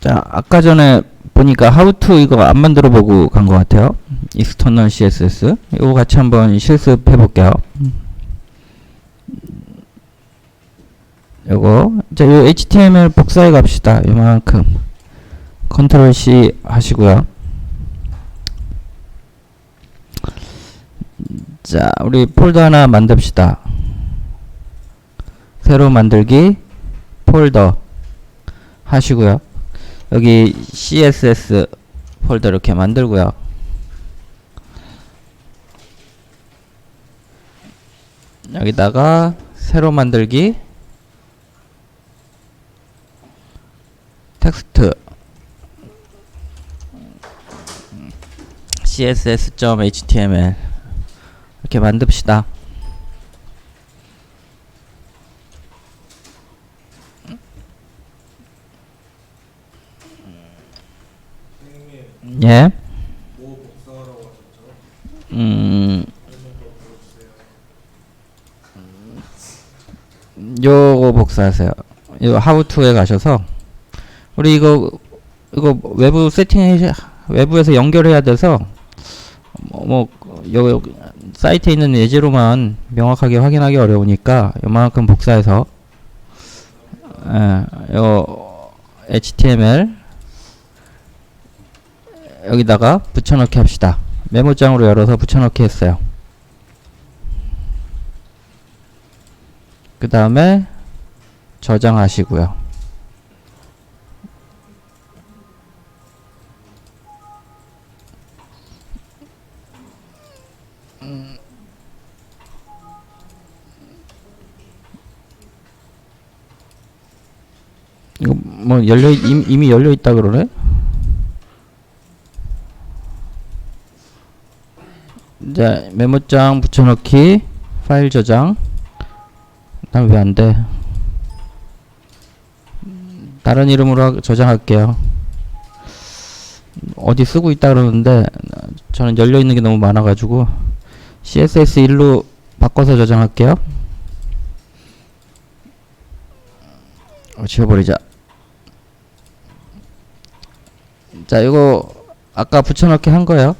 자, 아까 전에 보니까 to 이거 안 만들어 보고 간 것 같아요. external CSS. 이거 같이 한번 실습해 볼게요. 요거 자, 요 HTML 복사해 갑시다. 요만큼. 컨트롤 C 하시고요. 자, 우리 폴더 하나 만듭시다. 새로 만들기 폴더 하시고요. 여기 CSS 폴더 이렇게 만들고요. 여기다가 새로 만들기 텍스트 css.html 이렇게 만듭시다. 예. 음. 요거 복사하세요. 요 how to에 가셔서 우리 이거 이거 외부 세팅 해 외부에서 연결해야 돼서 뭐, 요, 요 사이트에 있는 예제로만 명확하게 확인하기 어려우니까 요만큼 복사해서 예, 요 HTML 여기다가 붙여넣기 합시다. 메모장으로 열어서 붙여넣기 했어요. 그 다음에 저장하시고요. 이거 뭐 열려 이미, 이미 열려 있다 그러네? 이제 메모장 붙여넣기 파일 저장 난 왜 안 돼? 다른 이름으로 하- 저장할게요. 어디 쓰고 있다 그러는데 저는 열려 있는 게 너무 많아 가지고 CSS 1로 바꿔서 저장할게요. 어, 지워버리자. 자, 이거 아까 붙여넣기 한 거예요.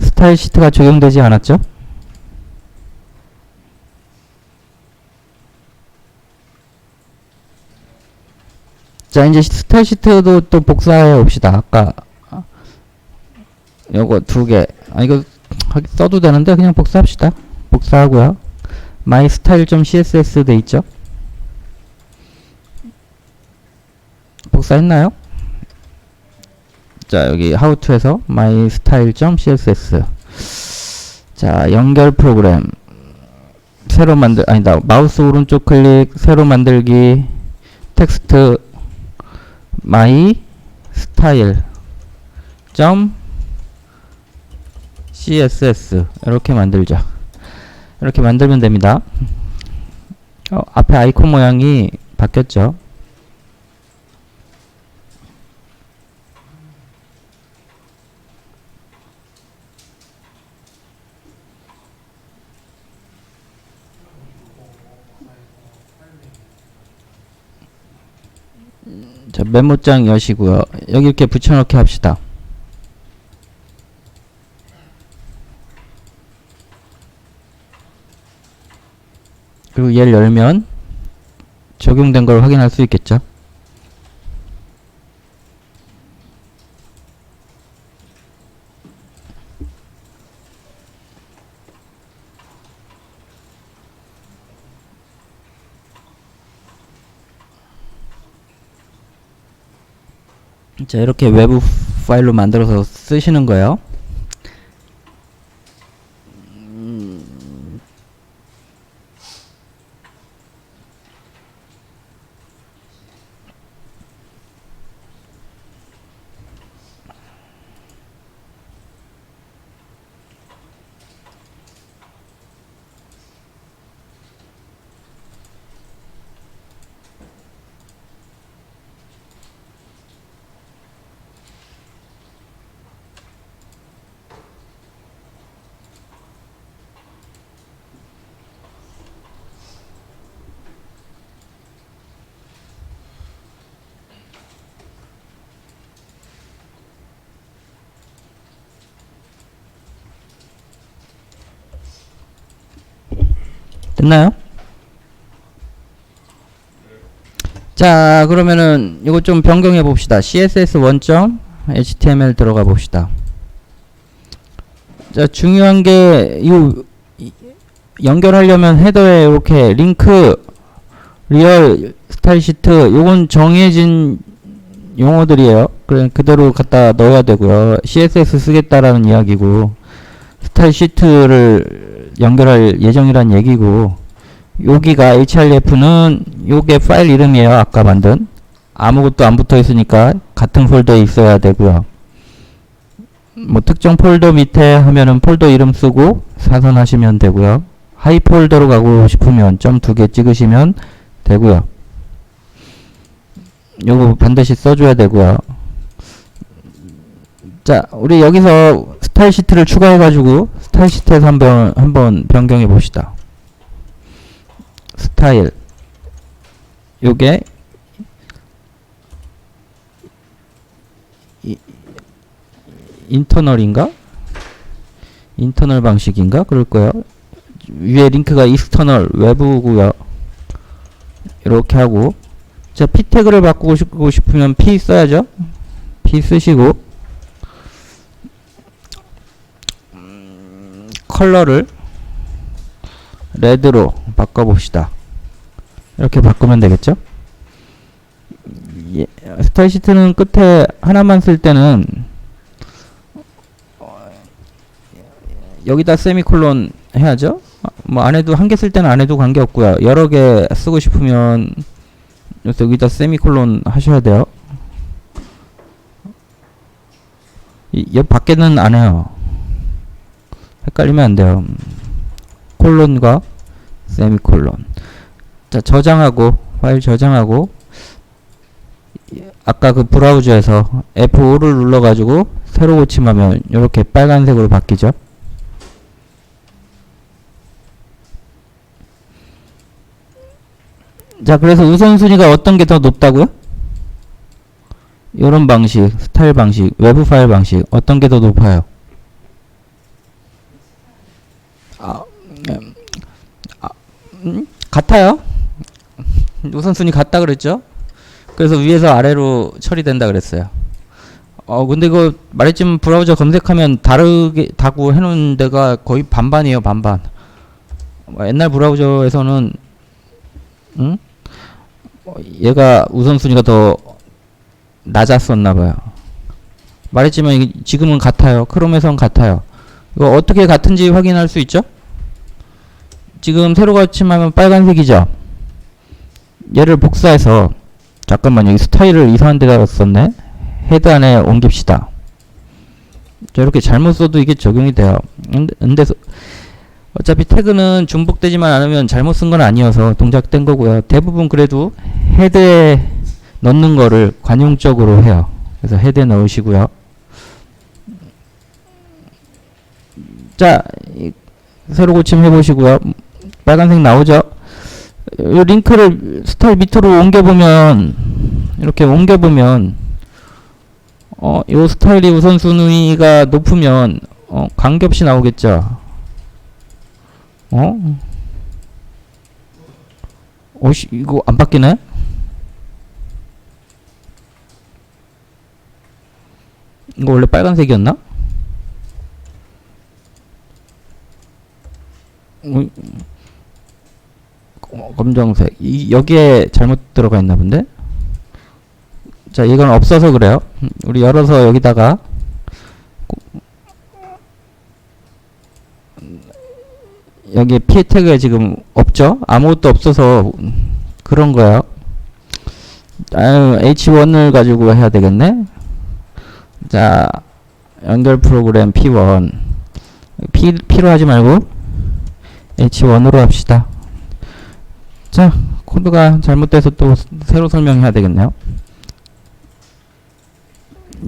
스타일 시트가 적용되지 않았죠? 자, 이제 스타일 시트도 또 복사해 봅시다. 아까 요거 두 개. 아 이거 하- 써도 되는데 그냥 복사합시다. 복사하고요. my style.css 돼 있죠? 복사했나요? 자, 여기 to에서 my style.css 자, 연결 프로그램 새로 만들 아니다. 마우스 오른쪽 클릭 새로 만들기 텍스트 my style 점 css 이렇게 만들자. 이렇게 만들면 됩니다. 어, 앞에 아이콘 모양이 바뀌었죠. 메모장 여시고요. 여기 이렇게 붙여넣기 합시다. 그리고 얘를 열면 적용된 걸 확인할 수 있겠죠. 자, 이렇게 외부 파일로 만들어서 쓰시는 거예요. 됐나요? 자 그러면은 이거 좀 변경해 봅시다. css 원점 html 들어가 봅시다. 자 중요한 게이 연결하려면 헤더에 이렇게 링크 리얼 스타일 시트 요건 정해진 용어들이에요. 그래 그대로 갖다 넣어야 되고요. css 쓰겠다라는 이야기고 스타일 시트를 연결할 예정이란 얘기고 여기가 href는 요게 파일 이름이에요 아까 만든. 아무것도 안 붙어 있으니까 같은 폴더에 있어야 되고요. 뭐 특정 폴더 밑에 하면은 폴더 이름 쓰고 사선하시면 되고요. 하이 폴더로 가고 싶으면 점 두 개 찍으시면 되고요. 요거 반드시 써줘야 되고요 자 우리 여기서 스타일 시트를 추가해 가지고 스타일 시트에서 한번 한번 변경해 봅시다 스타일 요게 이, 인터널인가? 인터널 방식인가? 그럴 거예요. 위에 링크가 익스터널 외부고요. 이렇게 하고 자, p 태그를 바꾸고 싶으면 p 써야죠. p 쓰시고 컬러를 레드로 바꿔봅시다. 이렇게 바꾸면 되겠죠? 예, 스타일 시트는 끝에 하나만 쓸 때는 어, 여기다 세미콜론 해야죠? 아, 뭐안 해도 한 개 쓸 때는 안 해도 관계 없고요. 여러 개 쓰고 싶으면 여기다 세미콜론 하셔야 돼요. 이, 옆 밖에는 안 해요. 헷갈리면 안 돼요. 콜론과 세미콜론. 자, 저장하고 파일 저장하고 이- 아까 그 브라우저에서 F5를 눌러 가지고 새로 고침하면 이렇게 빨간색으로 바뀌죠. 자, 그래서 우선순위가 어떤 게 더 높다고요? 이런 방식, 스타일 방식, 외부 파일 방식 어떤 게 더 높아요? 음, 아, 음, 같아요. 우선순위 같다 그랬죠? 그래서 위에서 아래로 처리된다 그랬어요. 어, 근데 이거 말했지만 브라우저 검색하면 다르게 다고 해놓은 데가 거의 반반이에요, 반반. 뭐 옛날 브라우저에서는, 응? 어, 얘가 우선순위가 더 낮았었나 봐요. 말했지만 지금은 같아요. 크롬에선 같아요. 이거 어떻게 같은지 확인할 수 있죠? 지금 새로 가침하면 빨간색이죠? 얘를 복사해서 잠깐만 여기 스타일을 이상한 데다 썼네? 헤드 안에 옮깁시다. 자 이렇게 잘못 써도 이게 적용이 돼요. 근데, 근데 서- 어차피 태그는 중복되지만 않으면 잘못 쓴 건 아니어서 동작된 거고요. 대부분 그래도 헤드에 넣는 거를 관용적으로 해요. 그래서 헤드에 넣으시고요. 자 이- 새로 고침 해보시고요 빨간색 나오죠 이 링크를 스타일 밑으로 옮겨보면 이렇게 옮겨보면 어, 요 스타일이 우선순위가 높으면 어, 관계없이 나오겠죠. 어? 어씨 이거 안 바뀌네? 이거 원래 빨간색이었나? 어, 어, 검정색. 이, 여기에 잘못 들어가 있나 본데? 자 이건 없어서 그래요. 음, 우리 열어서 여기다가 고- 여기 피 태그에 지금 없죠? 아무것도 없어서 그런 거예요 아유 h1을 가지고 해야 되겠네? 자 연결 프로그램 p1 p, p로 하지 말고 h1으로 합시다 자, 코드가 잘못돼서 또 스- 새로 설명해야 되겠네요.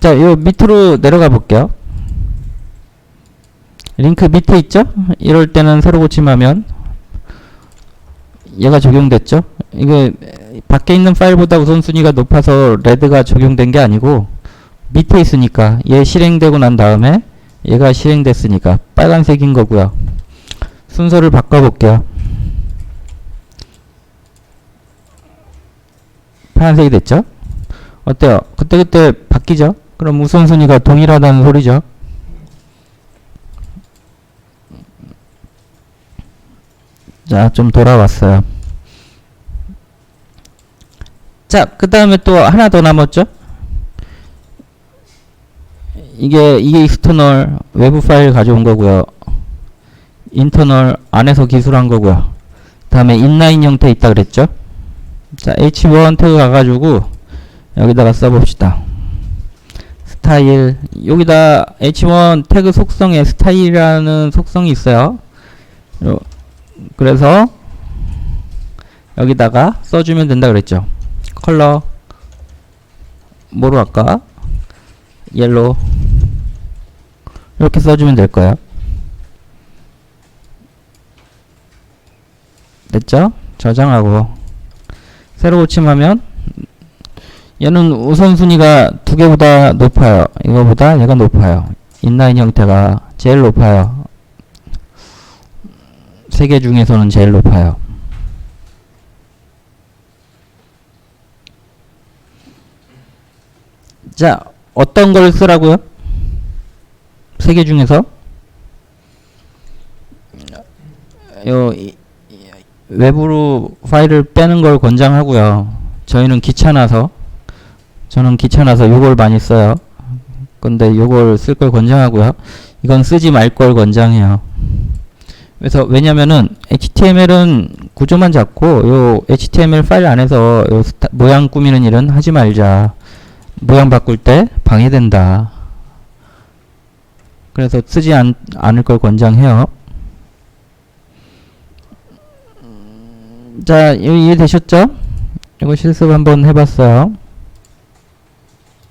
자, 요 밑으로 내려가 볼게요. 링크 밑에 있죠? 이럴 때는 새로 고침하면 얘가 적용됐죠? 이게 밖에 있는 파일보다 우선순위가 높아서 레드가 적용된 게 아니고 밑에 있으니까 얘 실행되고 난 다음에 얘가 실행됐으니까 빨간색인 거고요. 순서를 바꿔볼게요. 파란색이 됐죠? 어때요? 그때 그때 바뀌죠? 그럼 우선순위가 동일하다는 소리죠? 자, 좀 돌아왔어요. 자, 그 다음에 또 하나 더 남았죠? 이게, 이게 익스터널 외부 파일 가져온 거고요. 인터널 안에서 기술한 거고요. 다음에 인라인 형태 있다 그랬죠? 자, h1 태그 가가지고 여기다가 써봅시다. 스타일 여기다 h1 태그 속성에 스타일이라는 속성이 있어요. 요- 그래서 여기다가 써주면 된다 그랬죠. 컬러 뭐로 할까? 옐로우 이렇게 써주면 될 거예요. 됐죠? 저장하고 새로 고침하면 얘는 우선순위가 두 개보다 높아요. 이거보다 얘가 높아요. 인라인 형태가 제일 높아요. 세 개 중에서는 제일 높아요. 자, 어떤 걸 쓰라고요? 세 개 중에서 요 이- 외부로 파일을 빼는 걸 권장하고요. 저희는 귀찮아서 저는 귀찮아서 요걸 많이 써요. 근데 요걸 쓸 걸 권장하고요. 이건 쓰지 말 걸 권장해요. 그래서 왜냐면은 HTML은 구조만 잡고 요 HTML 파일 안에서 요 스타- 모양 꾸미는 일은 하지 말자. 모양 바꿀 때 방해된다. 그래서 쓰지 않, 않을 걸 권장해요. 자, 이해되셨죠? 이거 실습 한번 해봤어요.